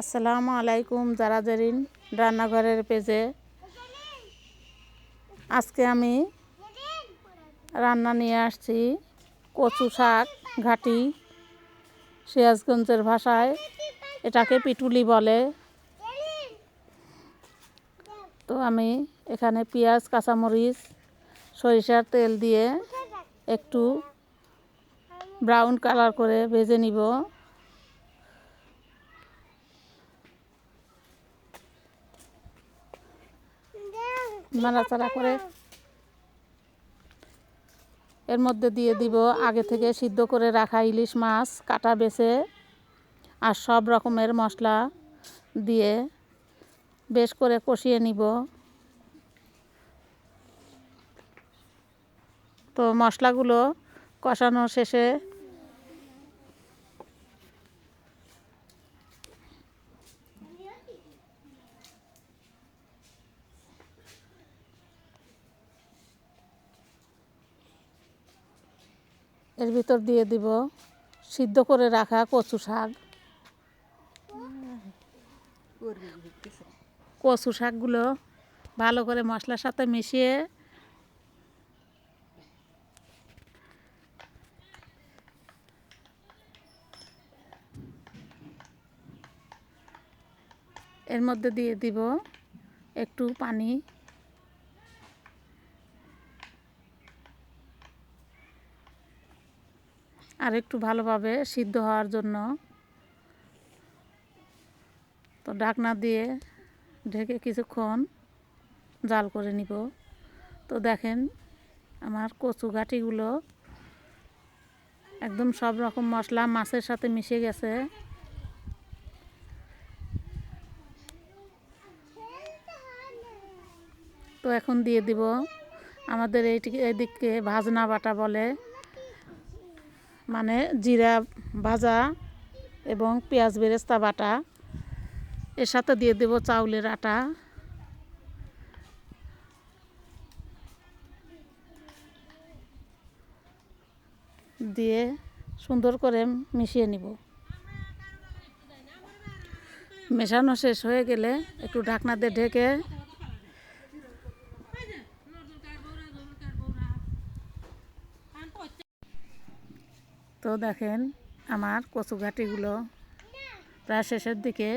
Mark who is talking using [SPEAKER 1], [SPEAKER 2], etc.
[SPEAKER 1] আসসালামু আলাইকুম যারা রান্নাঘরের পেজে। আজকে আমি রান্না নিয়ে আসছি কচু শাক, ঘাটি, সিরাজগঞ্জের ভাষায়। এটাকে পিটুলি বলে। তো আমি এখানে পেঁয়াজ, কাঁচামরিচ, সরিষার তেল দিয়ে একটু ব্রাউন কালার করে ভেজে নিব। নাড়াচাড়া করে এর মধ্যে দিয়ে দিব আগে থেকে সিদ্ধ করে রাখা ইলিশ মাছ, কাটা বেছে আর সব রকমের মশলা দিয়ে বেশ করে কষিয়ে নিব। তো মশলাগুলো কষানো শেষে এর ভিতর দিয়ে দিব সিদ্ধ করে রাখা কচু শাক। কচু শাকগুলো ভালো করে মশলার সাথে মিশিয়ে এর মধ্যে দিয়ে দিব একটু পানি। আর একটু ভালোভাবে সিদ্ধ হওয়ার জন্য। তো ঢাকনা দিয়ে ঢেকে কিছুক্ষণ জাল করে নিব। তো দেখেন আমার কচু গাঠিগুলো একদম সব রকম মশলা মাছের সাথে মিশে গেছে। তো এখন দিয়ে দিব। আমাদের এইটিকে এদিকে ভাজনা বাটা বলে। মানে জিরা, ভাজা এবং পেঁয়াজ, বেরেস্তা, বাটা। এর সাথে দিয়ে দেব চাউলের আটা। দিয়ে সুন্দর করে মিশিয়ে নিব। মেশানো শেষ হয়ে গেলে একটু ঢাকনা দিয়ে ঢেকে তো দেখেন আমার কচু ঘাটিগুলো প্রায় শেষের দিকে